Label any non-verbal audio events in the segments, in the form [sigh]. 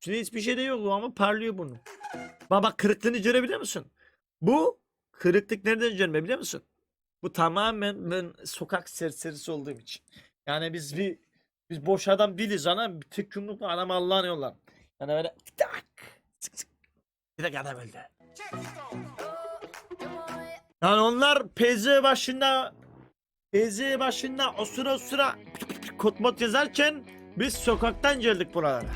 Şimdi hiçbir şey de yok ama parlıyor bunu. Baba kırıklığını görebiliyor musun? Bu kırıklık nereden görme biliyor musun? Bu tamamen ben sokak serserisi olduğum için. Yani biz bir biz boş adam değiliz ana. Tek yumrukla adam Allah'ın yollar. Yani böyle tak sık sık. Bir de adam öldü. Yani onlar PZ başında PZ başında o sıra o sıra kod mod yazarken biz sokaktan geldik buralara.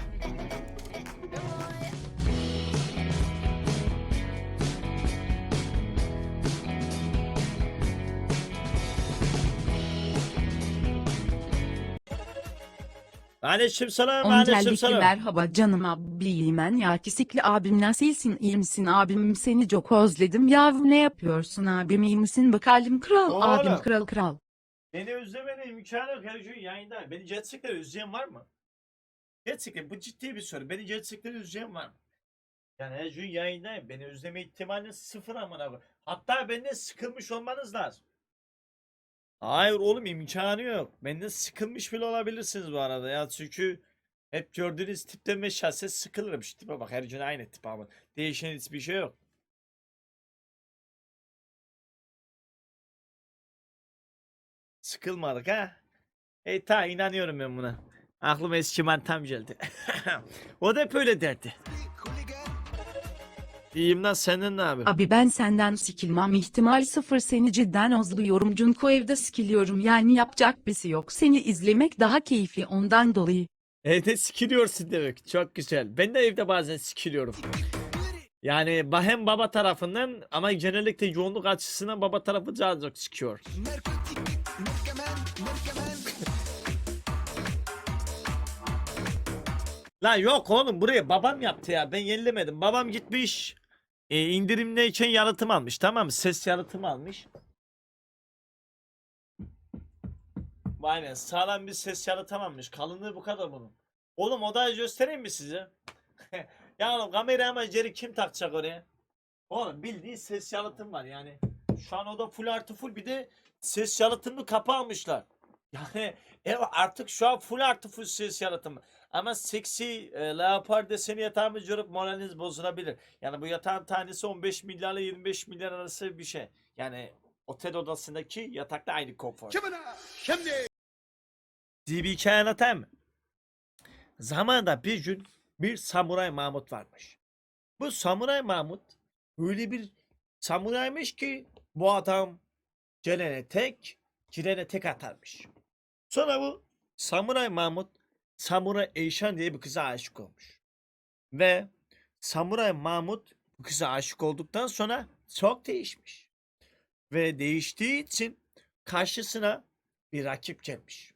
Aleyküm selam, aleyküm Öncelikle selam. merhaba canım abiyim ben ya kisikli abim nasılsın iyi misin abim seni çok özledim yavrum ne yapıyorsun abim iyi misin bakalım kral Oğlum. abim kral kral. Beni özlemenin imkanı yok her gün yayında. Beni gerçekten özleyen var mı? Gerçekten bu ciddi bir soru. Beni gerçekten özleyen var mı? Yani her gün yayındayım. Beni özleme ihtimaliniz sıfır amına koyayım. Hatta benden sıkılmış olmanız lazım. Hayır oğlum imkanı yok. Benden sıkılmış bile olabilirsiniz bu arada ya. Çünkü hep gördüğünüz tipten ve şahsen sıkılırım. Şu tipe bak her gün aynı tip ama. Değişen hiçbir şey yok. Sıkılmadık ha. E ta inanıyorum ben buna. Aklıma eski mantam geldi. [laughs] o da hep öyle derdi. İyiyim lan senden ne abi? Abi ben senden sikilmem ihtimal sıfır seni cidden özlüyorum Cunko evde sikiliyorum yani yapacak bir şey yok seni izlemek daha keyifli ondan dolayı. Evde sikiliyorsun demek. Çok güzel. Ben de evde bazen sikiliyorum. Yani hem baba tarafından ama genellikle yoğunluk açısından baba tarafı daha çok sikiyor. La yok oğlum buraya babam yaptı ya ben yenilemedim. Babam gitmiş e, indirimdeyken yalıtım almış tamam mı? Ses yalıtımı almış. Aynen sağlam bir ses yalıtım. Kalınlığı bu kadar bunun. Oğlum odayı göstereyim mi size? [laughs] ya oğlum kamerayı ama geri kim takacak oraya? Oğlum bildiğin ses yalıtım var yani. Şu an oda full artı full bir de ses yalıtımlı kapı almışlar. Yani ev artık şu an full artı full ses yalıtımı. Ama seksi e, leopar deseni yatağımı görüp moraliniz bozulabilir. Yani bu yatağın tanesi 15 milyarla 25 milyar arası bir şey. Yani otel odasındaki yatakta aynı konfor. Size bir hikaye anlatayım mı? Zamanında bir gün bir samuray Mahmut varmış. Bu samuray Mahmut öyle bir samuraymış ki bu adam gelene tek, girene tek atarmış. Sonra bu samuray Mahmut Samuray Eyşan diye bir kıza aşık olmuş. Ve Samuray Mahmut bu kıza aşık olduktan sonra çok değişmiş. Ve değiştiği için karşısına bir rakip gelmiş.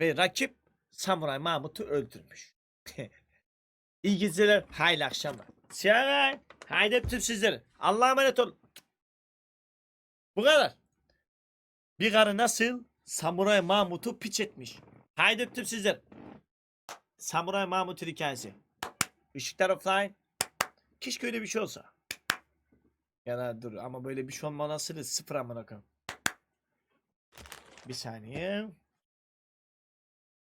Ve rakip Samuray Mahmut'u öldürmüş. [laughs] İyi geceler, hayırlı akşamlar. Siyah, haydi öptüm sizleri. Allah'a emanet olun. Bu kadar. Bir karı nasıl Samuray Mahmut'u piç etmiş. Haydi öptüm sizleri. Samuray Mahmut'un hikayesi. Işıklar offline. Keşke öyle bir şey olsa. Ya da dur ama böyle bir şey olma olasılığı sıfır amına koyayım. Bir saniye.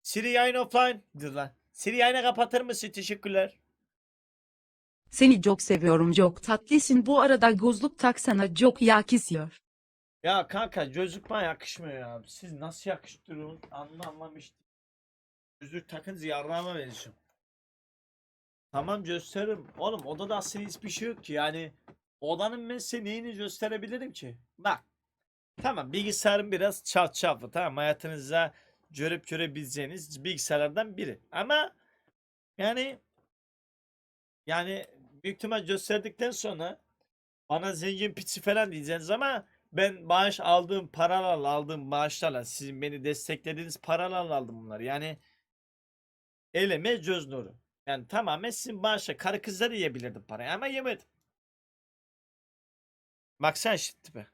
Siri yayın offline. Dur lan. Siri yayını kapatır mısın? Teşekkürler. Seni çok seviyorum çok tatlısın bu arada gözlük taksana çok yakışıyor. Ya kanka gözlük bana yakışmıyor ya. Siz nasıl yakıştırıyorsunuz anlamamıştım. Gözlük takınca yarrağıma benziyorum. Tamam gösteririm. Oğlum odada aslında hiçbir şey yok ki yani. Odanın ben size neyini gösterebilirim ki? Bak. Tamam bilgisayarım biraz çarçaflı tamam hayatınızda görüp görebileceğiniz bilgisayarlardan biri. Ama yani yani büyük ihtimal gösterdikten sonra bana zengin piçi falan diyeceksiniz ama ben maaş aldığım paralarla aldığım maaşlarla sizin beni desteklediğiniz paralarla aldım bunları. Yani eleme göz nuru. Yani tamamen sizin maaşla karı kızları yiyebilirdim parayı ama yemedim. Baksana şu tipe.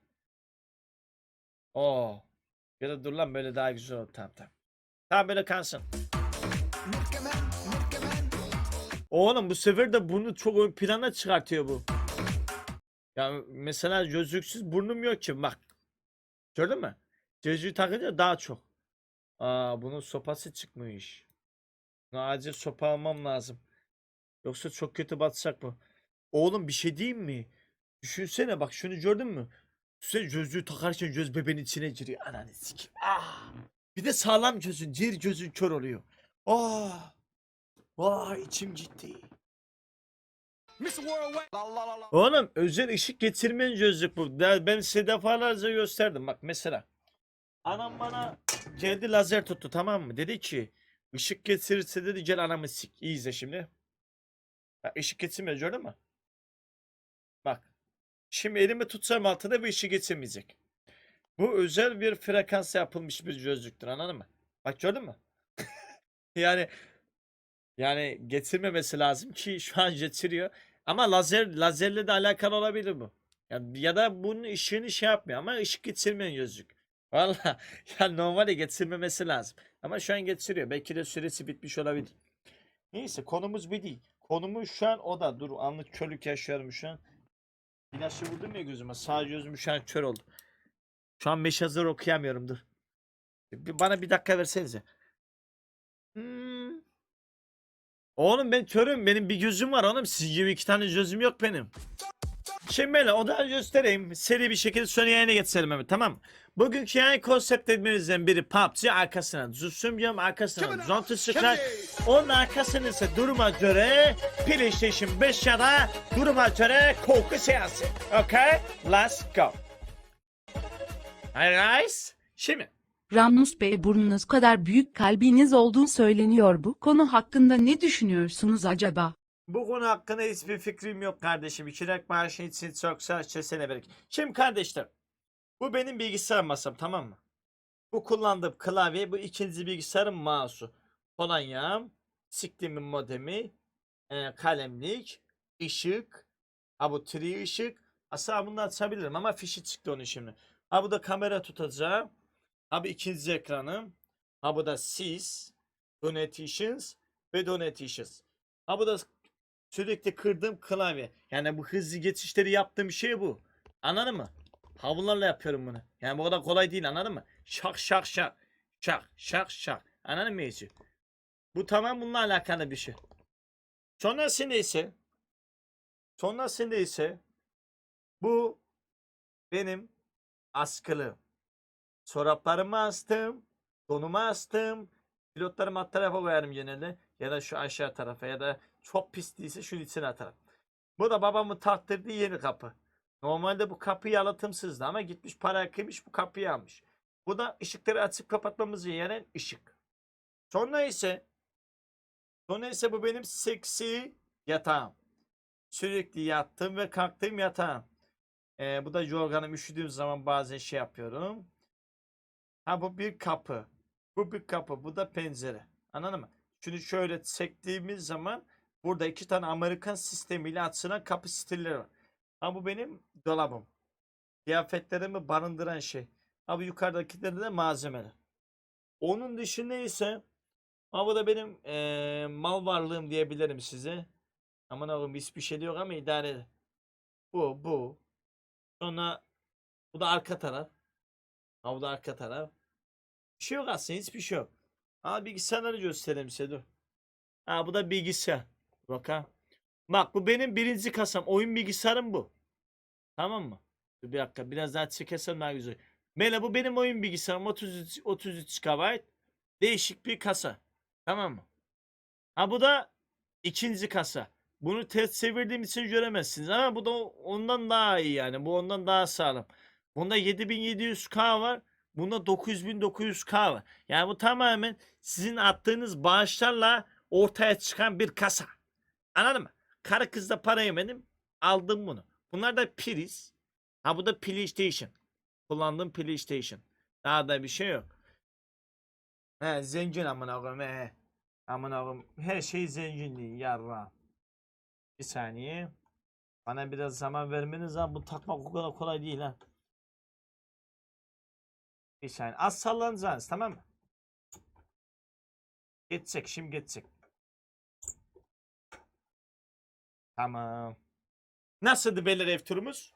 Oo. Ya da dur lan böyle daha güzel olur. Tamam tamam. Tamam böyle kalsın. Oğlum bu sefer de bunu çok ön plana çıkartıyor bu. Ya mesela gözlüksüz burnum yok ki bak. Gördün mü? Gözlüğü takınca daha çok. Aa bunun sopası çıkmış. Buna acil sopa almam lazım. Yoksa çok kötü batacak mı? Oğlum bir şey diyeyim mi? Düşünsene bak şunu gördün mü? Sen gözlüğü takarken göz bebeğin içine giriyor. Ananı sikeyim. Ah! Bir de sağlam gözün. Diğer gözün kör oluyor. Ah! Vay içim gitti. Oğlum özel ışık getirmeyen gözlük bu. Ben size defalarca gösterdim. Bak mesela. Anam bana geldi lazer tuttu tamam mı? Dedi ki ışık getirirse dedi gel anamı sik. İyi izle şimdi. Bak ışık getirmiyor gördün mü? Bak. Şimdi elimi tutsam altında bir ışık getirmeyecek. Bu özel bir frekansa yapılmış bir gözlüktür anladın mı? Bak gördün mü? [laughs] yani yani getirmemesi lazım ki şu an getiriyor. Ama lazer lazerle de alakalı olabilir bu. Ya, ya da bunun ışığını şey yapmıyor ama ışık getirmeyen gözlük. [laughs] Valla ya normalde getirmemesi lazım. Ama şu an getiriyor. Belki de süresi bitmiş olabilir. Neyse konumuz bir değil. Konumuz şu an o da. Dur anlık körlük yaşıyorum şu an. İlaçlı vurdum ya gözüme. Sağ gözüm şu an kör oldu. Şu an meşazır okuyamıyorum dur. Bana bir dakika versenize. Hmm. Oğlum ben körüm. Benim bir gözüm var oğlum. Siz gibi iki tane gözüm yok benim. Şimdi böyle o da göstereyim. Seri bir şekilde sonra yayına geçelim hemen tamam? Bugünkü yayın konsept etmenizden biri PUBG arkasına Zusumyum arkasına Zontu Strike onun arkasına ise duruma göre PlayStation 5 ya da duruma göre korku seansı. Okay? Let's go. Hey guys. Şimdi Ramnus Bey burnunuz kadar büyük kalbiniz olduğu söyleniyor bu konu hakkında ne düşünüyorsunuz acaba? Bu konu hakkında hiçbir fikrim yok kardeşim. İkirak maaşı için çok sene berek. Şimdi kardeşler. Bu benim bilgisayar masam tamam mı? Bu kullandığım klavye. Bu ikinci bilgisayarın mouse'u. Polonyam. Siktimin modemi. e, kalemlik. ışık. Ha bu tri ışık. Aslında bunu açabilirim ama fişi çıktı onun şimdi. Ha bu da kamera tutacağım. Ha bu ikinci ekranım. Ha bu da sis. Donations ve donations. Ha bu da sürekli kırdığım klavye. Yani bu hızlı geçişleri yaptığım şey bu. Anladın mı? Havlularla yapıyorum bunu. Yani bu kadar kolay değil anladın mı? Şak şak şak. Şak şak şak. Anladın mı Ece? Bu tamam bununla alakalı bir şey. Sonrasında ise sonrasında ise bu benim askılı. Çoraplarımı astım. Donumu astım. Pilotlarımı alt tarafa koyarım genelde. Ya da şu aşağı tarafa ya da çok pis değilse şu içine atarım. Bu da babamın taktırdığı yeni kapı. Normalde bu kapı yalıtımsızdı ama gitmiş para kıymış bu kapıyı almış. Bu da ışıkları açıp kapatmamızı yarayan ışık. Sonra ise sonra ise bu benim seksi yatağım. Sürekli yattığım ve kalktığım yatağım. Ee, bu da yorganım üşüdüğüm zaman bazen şey yapıyorum. Ha bu bir kapı. Bu bir kapı. Bu da pencere. Anladın mı? Şunu şöyle çektiğimiz zaman burada iki tane Amerikan sistemiyle açılan kapı stilleri var. Ha bu benim dolabım. Kıyafetlerimi barındıran şey. Ha bu yukarıdakileri de malzemeler. Onun dışında ise ha bu da benim eee, mal varlığım diyebilirim size. Aman oğlum hiçbir şey yok ama idare edin. Bu, bu. Sonra bu da arka taraf. Ha da arka taraf. Bir şey yok aslında hiçbir şey yok. Ha bilgisayarları göstereyim size dur. Ha bu da bilgisayar. Bak ha. Bak bu benim birinci kasam. Oyun bilgisayarım bu. Tamam mı? Dur bir dakika biraz daha çekersem daha güzel. Mela bu benim oyun bilgisayarım 33 33 GB. Değişik bir kasa. Tamam mı? Ha bu da ikinci kasa. Bunu test çevirdiğim için göremezsiniz ama bu da ondan daha iyi yani. Bu ondan daha sağlam. Bunda 7700K var. Bunda 9900K var. Yani bu tamamen sizin attığınız bağışlarla ortaya çıkan bir kasa. Anladın mı? Karı kızla para yemedim. Aldım bunu. Bunlar da priz. Ha bu da PlayStation. Kullandığım PlayStation. Daha da bir şey yok. He zengin amına koyayım he. Amına koyayım. Her şey zenginliği yarra. Bir saniye. Bana biraz zaman vermeniz lazım. Bu takmak o kadar kolay değil ha. Bir saniye. Az sallanacaksınız tamam mı? Geçecek şimdi geçecek. Tamam. Nasıldı beyler ev turumuz?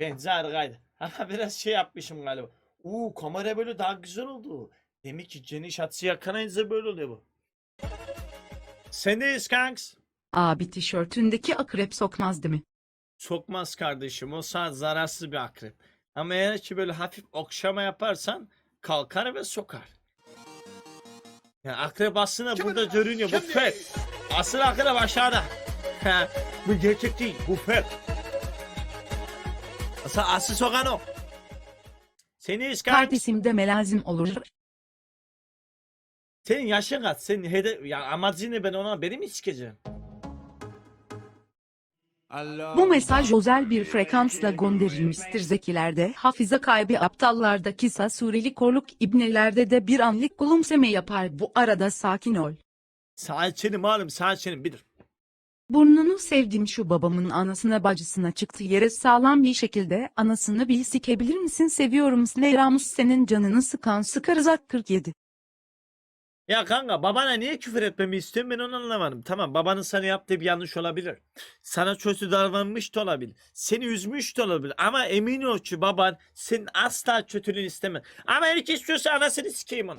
Bence harikaydı. [laughs] Ama biraz şey yapmışım galiba. Uuu kamera böyle daha güzel oldu. Demek ki geniş açı yakalayınca böyle oluyor bu. Sendeyiz kanks. Abi tişörtündeki akrep sokmaz değil mi? Sokmaz kardeşim. O saat zararsız bir akrep. Ama eğer ki böyle hafif okşama yaparsan kalkar ve sokar. Yani akrep aslında burada görünüyor. Bu fet. Asıl akrep aşağıda. Bu gerçek değil. Bu fet. Asıl, asıl sokan o. Seni iskar... Kardeşim deme lazım olur. Senin yaşın kaç? Senin hedef... Ya amacın ne ben ona beni mi sikeceğim? Bu mesaj özel bir frekansla gönderilmiştir zekilerde, hafize kaybı aptallarda kısa süreli korluk ibnelerde de bir anlık gülümseme yapar bu arada sakin ol. Sağ çenim malum sağ çenim bilir. Burnunu sevdim şu babamın anasına bacısına çıktı yere sağlam bir şekilde anasını bir sikebilir misin seviyorum Sleyramus senin canını sıkan sıkarızak 47. Ya kanka babana niye küfür etmemi istiyorsun ben onu anlamadım. Tamam babanın sana yaptığı bir yanlış olabilir. Sana kötü davranmış da olabilir. Seni üzmüş de olabilir. Ama emin ol ki baban senin asla kötülüğünü istemez. Ama herkes istiyorsa anasını sikeyim onu.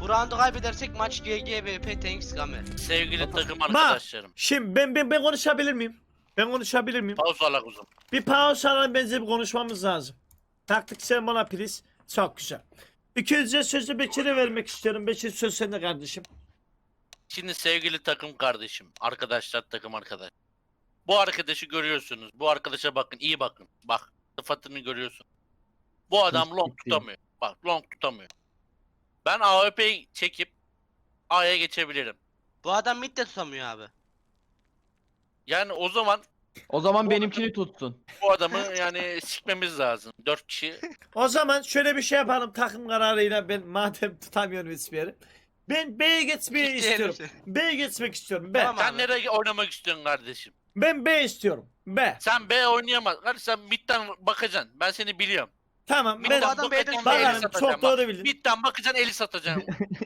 Bu roundu kaybedersek maç GGVP Thanks Gamer. Sevgili takım Bak arkadaşlarım. şimdi ben, ben, ben konuşabilir miyim? Ben konuşabilir miyim? Pause alak uzun. Bir pause alalım bence bir konuşmamız lazım. Taktiksel bana please. Çok güzel. İkinci sözü Bekir'e vermek istiyorum. Bekir söz sende kardeşim. Şimdi sevgili takım kardeşim, arkadaşlar takım arkadaş. Bu arkadaşı görüyorsunuz. Bu arkadaşa bakın, iyi bakın. Bak, sıfatını görüyorsun. Bu adam long tutamıyor. Bak, long tutamıyor. Ben AWP'yi çekip A'ya geçebilirim. Bu adam mid de tutamıyor abi. Yani o zaman O zaman benimkini tutsun. bu adamı yani sikmemiz lazım. Dört kişi. O zaman şöyle bir şey yapalım takım kararıyla ben madem tutamıyorum hiçbir yeri. Ben B'ye geçmeyi istiyorum. B'ye geçmek istiyorum. B. Tamam. Sen nereye oynamak istiyorsun kardeşim? Ben B istiyorum. B. Sen B oynayamaz. Kardeş sen midden bakacaksın. Ben seni biliyorum. Tamam. Midden Ben adam B'de bakacaksın, eli bakalım satacaksın çok bak. doğru bildin. Midden bakacaksın, eli satacaksın. [laughs] Adam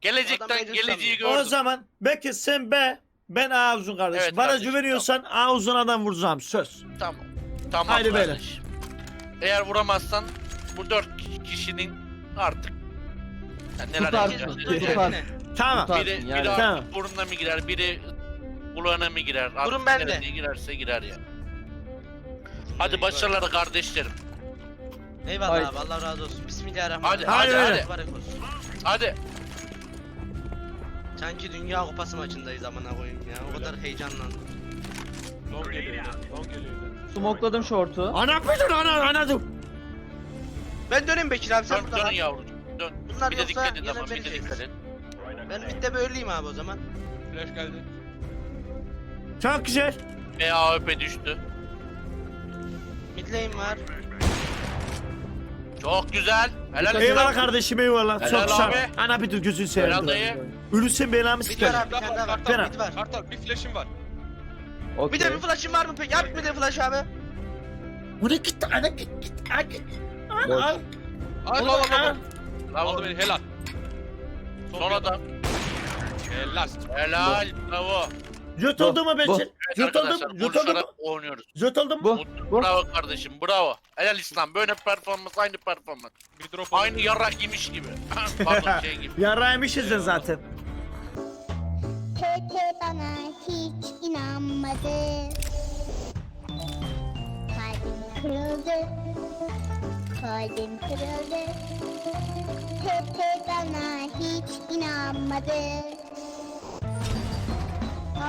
Gelecekten B'de geleceği tutamıyor. O gördüm. zaman belki sen B ben A uzun kardeşim. Evet Bana kardeşim, güveniyorsan A uzun adam vuracağım söz. Tamam. Tamam Haydi beyler. kardeş. Eğer vuramazsan bu dört kişinin artık yani neler yapacağız? Tutuyor Tutar. yine. Tamam. Tutar. Biri, Yani. biri Tamam. artık burnuna mı girer, biri kulağına mı girer? Artık Burun bende. nereye girerse girer ya. Hadi başarılar kardeşlerim. Eyvallah Haydi. abi Allah razı olsun. Bismillahirrahmanirrahim. Hadi, hadi, hadi. Mübarek olsun. Hadi. Sanki Dünya Kupası maçındayız amına koyayım ya. O kadar heyecanlandım. Smokladım şortu. Ana pidin ana ana dur. Ben döneyim Bekir abi sen Dön, burada dön kal. yavrucuğum. Dön. Bunlar bir de yoksa dikkat et ama bir de dikkat et. Ben midde böyleyim abi o zaman. Çok güzel. B AWP düştü. Mid lane var. Çok güzel. Helal Dikkat Eyvallah olsun. kardeşim eyvallah. Helal Çok sağ ol. abi. Ana bir dur gözünü Helal seveyim. dayı. Ölürsen belamı Mid var sikerim. abi bir tane daha var. Fena. Mid var. Kartal bir flash'im var. Bir Okey. de bir flash'ın var mı peki? Yap bir de flash abi. Bu ne gitti ana git git. ana git. Ana al. Al al al. al. al. Aldı beni helal. Son adam. Helal. Helal. Bravo. Yutuldu mu. Bekir? Yutuldu arkadaşlar mu? Yutuldu mu? konuşarak oynuyoruz. Yutuldu mu? Bu. Bu. Bravo kardeşim bravo. Helal İslam böyle performans aynı performans. Bir drop Aynı yarrak yemiş gibi. [laughs] Pardon şey gibi. Yaraymışız ya zaten. Pepe bana hiç inanmadı. Kalbim kırıldı. Kalbim kırıldı. Pepe bana hiç inanmadı.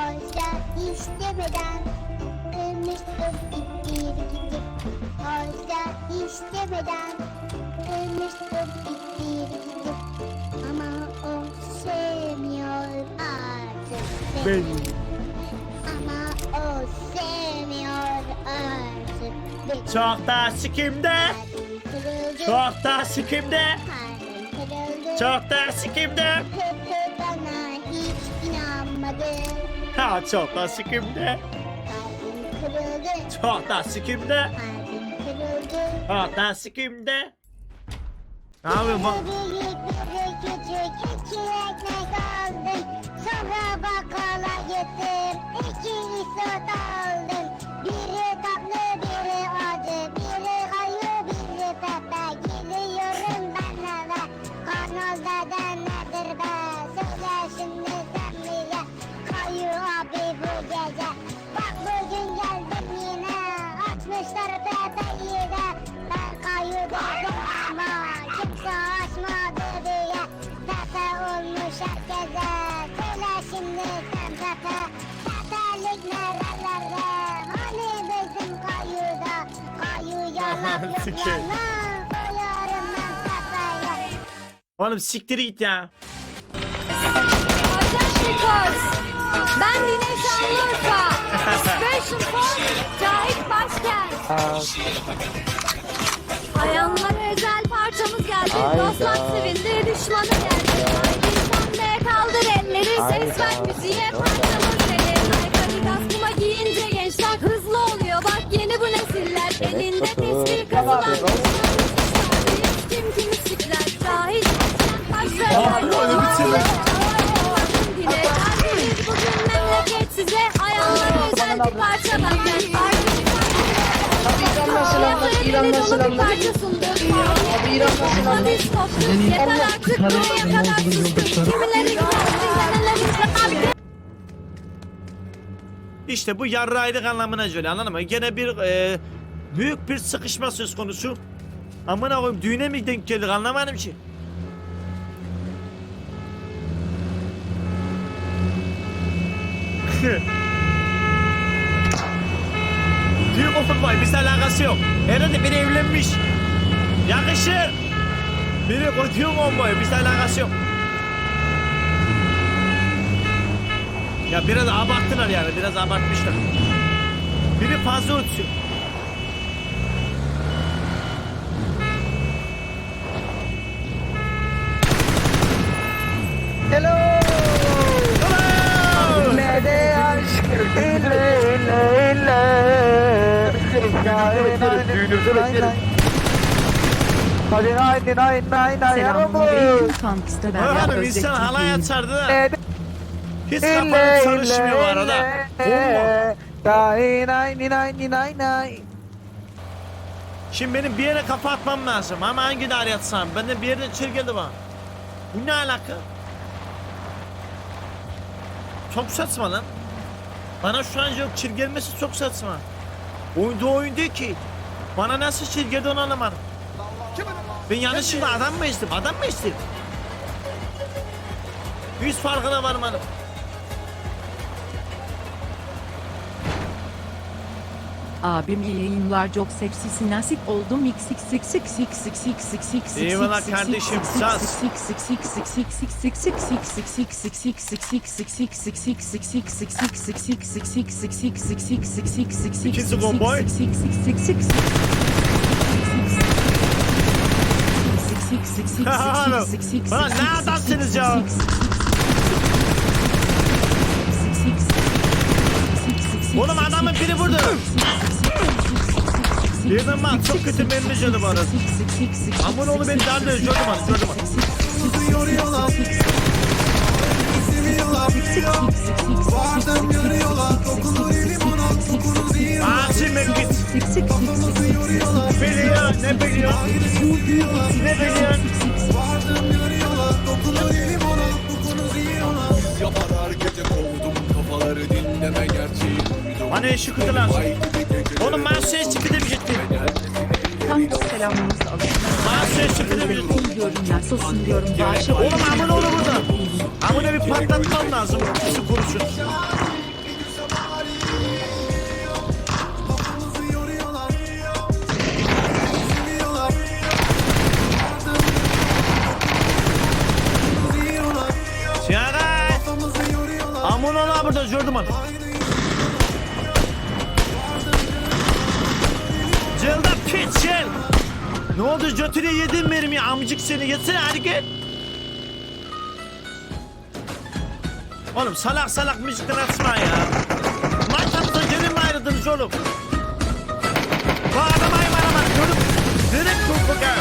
Oysa istemeden kırmıştım ittir gidip. Oysa istemeden kırmıştım ittir gidip. Ama o sevmiyor artık beni. Ben. Ama o sevmiyor artık beni. Çok da sikimde. Çok da sikimde. Çok da sikimde. Pepe bana hiç inanmadı. Ha çok da. Kalbim kırıldı. Çok da sikimde. Kalbim kırıldı. Çok da sikimde. Ne yapıyorsun bak? Büyük biri küçük iki ekmek aldım. Sonra bakkala gittim. İki isot sikeyim. Oğlum siktir git ya. Ben Dine Şanlıurfa. Special Force Cahit Başkent. Ayanlara özel parçamız geldi. Dostlar sevindi, düşmanı geldi. Haydi sen de kaldır elleri. Ses ver müziğe parçamız kazılan. Kim kimi İşte bu yarraylık anlamına geliyor anladın mı? Gene bir e, büyük bir sıkışma söz konusu. Amına koyayım düğüne mi denk geldik anlamadım ki. [laughs] Düğün okunmayı bizle alakası yok. Herhalde biri evlenmiş. Yakışır. Biri düğün olmuyor bizle alakası yok. Ya biraz abarttılar yani biraz abartmışlar. Biri fazla uçuyor. Hello. Hello. Ne de aşk ille ille ille. Düğünümüzü bekleriz. Hadi haydi haydi haydi Selamünaleyküm kampüste ben Hanım Özbek insan halay açardı da. Hiç kafanın çalışmıyor bu arada. Olma. Nay nay nay. Şimdi benim bir yere kafa atmam lazım ama hangi daire atsam? Bende bir yerden içeri geldi bana. Bu ne alaka? Çok saçma lan. Bana şu an yok çir gelmesi çok saçma. Oyunda oyun değil ki. Bana nasıl çir geldi onu anlamadım. Ben yanlışlıkla adam mı istedim? Adam mı istedim? Yüz farkına varmadım. Abim iyi yayınlar çok seksisi nasip oldum Eyvallah kardeşim, sas. İkisi komboy. Lan ne adamsınız ya? Oğlum adamın biri vurdu. Yedin lan çok kötü mermi canım arası. Aman oğlum beni darlıyor. Gördüm onu gördüm onu. Tutuyor ne biliyor. Ne biliyor. Gece kovdum kafaları dinleme gerçeği. Hani şıkıdı lan. Oğlum masaya çıkıdı bir ciddi. Tam selamınızı alayım. Masaya çıkıdı bir ciddi. diyorum ya sosun diyorum. Bağışa Oğlum amına oğlum burada. Amına bir patlatman lazım. Su kurusun. Siyaga! Amına ola burada zor. Kitchen. Ne oldu götüne yedin mermi amcık seni yatır hadi git. Oğlum salak salak müzikten atma ya. Maytapta gene mi ayrıldınız oğlum? Bu adam aymanamaz görüp direkt kurbuka.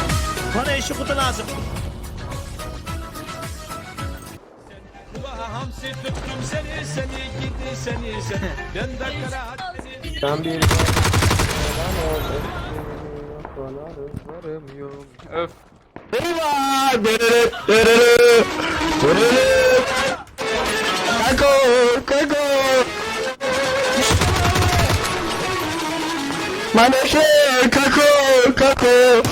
Bana işi kutu lazım. Ben bir... Ben oldu. Kafalarım varamıyorum. Öf. Kako! Kako! Maneke! Kako! Kako!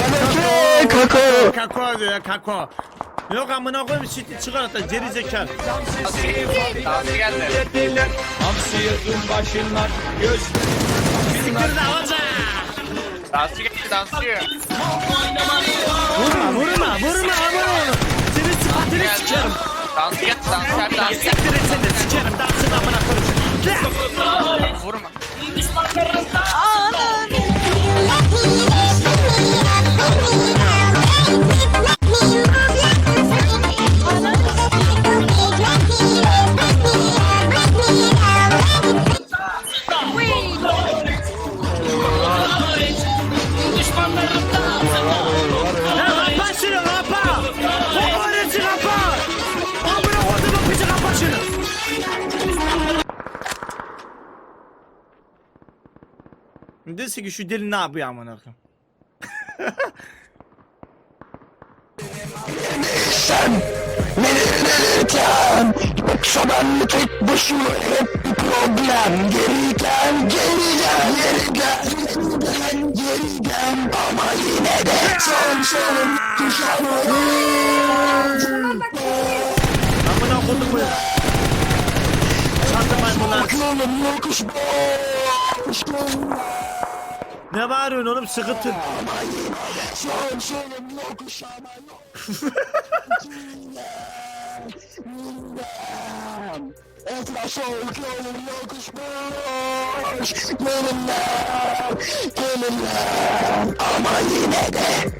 Maneke! Kako! Kako diyor kako. Yok amına koyayım sütü çıkar hatta geri zekalı. Hamsi geldi. Hamsi yırtın başınlar göz. Siktir de alacağım. Dansçı geçti dansçı. Vurma vurma vurma aman oğlum. Seni sıfatını sikerim. Dansçı geç dansçı dansçı. Siktir et seni sikerim dansını amına koyayım. Vurma. Dese ki şu deli ne yapıyor amına koyayım. Yoksa ben tek başıma hep bir problem Geri gel, geri gel, geri gel Geri gel, geri gel Ama yine de son son kuşanım Amına kodumun. Çandı maymunlar. Aklım yokuş boş Ne bağırıyorsun oğlum? Sıkıntı. Son sonum yokuş ama yine de.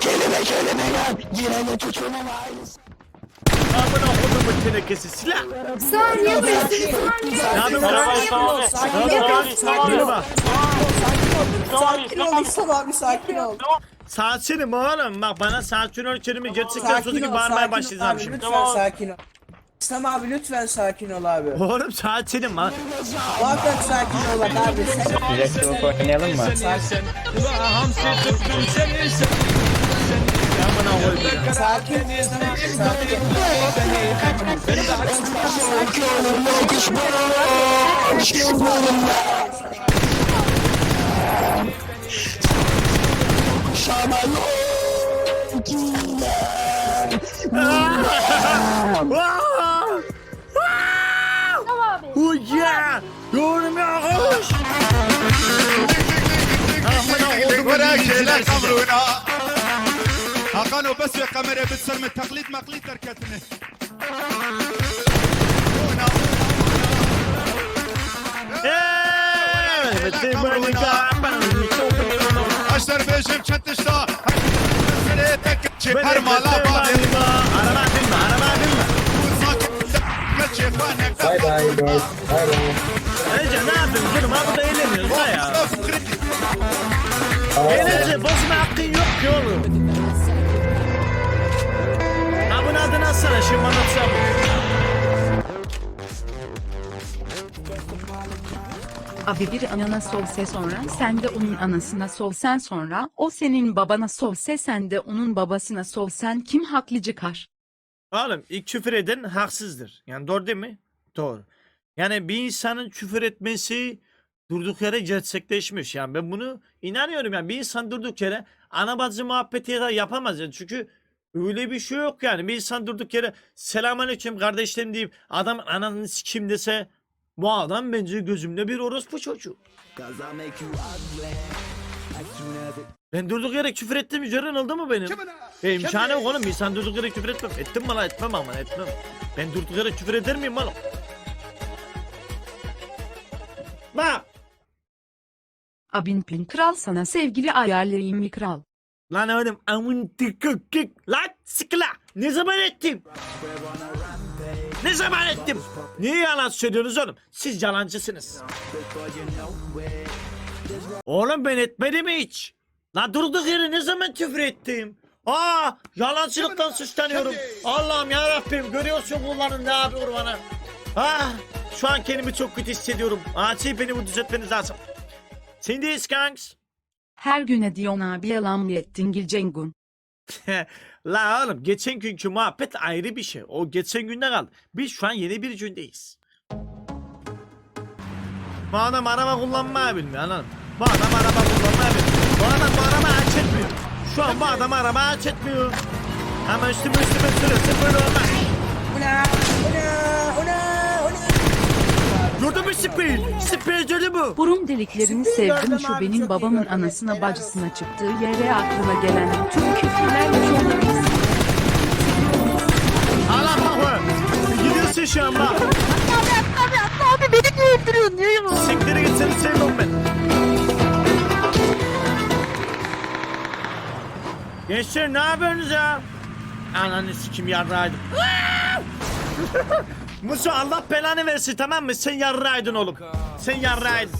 Kelime kelime gel. Yine de tutunamayız Amına kodumun tenekesi silah. Saniye Ne saniye. kardeş? Ne yapıyorsun? Yürü bak. Sakin ol İhsan abi sakin ol. Sakinim oğlum. Bak bana sakin ol kelime gerçekten sözü gibi bağırmaya başlayacağım şimdi. lütfen sakin ol. İslam abi lütfen sakin ol abi. Oğlum sakinim lan. Muhakkak sakin ol abi. Direkt oynayalım mı? Hamsi tuttum seni sen. Sakin! Oh yeah! Yorum ya koş! Amına kodumun şeyler kavruna Hakan o bes ve kamera bitsirme taklit maklit arada. Aşlar bejim çatışta de mala bitti bu bade arada. Araba binme, araba binme. Bye bye Ece ne yapıyorsun canım? Ha burada eğleniyoruz ha ya. Eğlence bozma hakkın yok ki oğlum. Ha bunun adını atsana şimdi anlatsam. Abi bir anana solse sonra sen de onun anasına solsen sonra o senin babana solse sen de onun babasına solsen kim haklı çıkar? Oğlum ilk küfür eden haksızdır. Yani doğru değil mi? Doğru. Yani bir insanın küfür etmesi durduk yere gerçekleşmiş. Yani ben bunu inanıyorum yani bir insan durduk yere ana bacı muhabbeti yapamaz yani. Çünkü öyle bir şey yok yani. Bir insan durduk yere selamünaleyküm kardeşlerim deyip adam ananı sikim dese bu adam bence gözümde bir orospu çocuğu. Ben durduk yere küfür ettim gören oldu mu benim? E, imkanı yok oğlum insan durduk yere küfür etmem. Ettim mi lan etmem ama etmem. Ben durduk yere küfür eder miyim oğlum? Bak. Abin pin kral sana sevgili ayarlayayım mı kral? Lan oğlum amın tıkık kık. Lan sıkla. Ne zaman ettim? Ne zaman ettim? Niye yalan söylüyorsunuz oğlum? Siz yalancısınız. Oğlum ben etmedim hiç. Lan durduk yere ne zaman küfür ettim? Aa yalancılıktan suçlanıyorum. Allah'ım ya Rabbim görüyorsun bunların ne yapıyor bana. Ah şu an kendimi çok kötü hissediyorum. Acil beni bu düzeltmeniz lazım. Sindiyiz kanks. Her güne diyon abi yalan mı ettin Gilcengun? [laughs] La oğlum geçen günkü muhabbet ayrı bir şey. O geçen günde kaldı. Biz şu an yeni bir gündeyiz. Bu adam araba kullanmayı bilmiyor anladın mı? Bu adam araba kullanmayı bilmiyor. Bu adam bu araba aç etmiyor. Şu an bu adam araba aç etmiyor. Ama üstüme üstüme sürüyorsun böyle olmaz. Ula ula Gördün mü spin? Spin gördün mü? Burun deliklerini sevdim şu benim babamın anasına bacısına çıktığı yere aklıma gelen tüm küfürlerle bir Allah bak Gidiyorsun şu an bak. Abi abi abi abi beni niye öldürüyorsun? Niye yalan? Siktir git seni sevmem ben. Gençler ne yapıyorsunuz ya? Ananı sikim yarraydım. Musa Allah belanı versin tamam mı? Sen yarraydın oğlum. Sen yarraydın.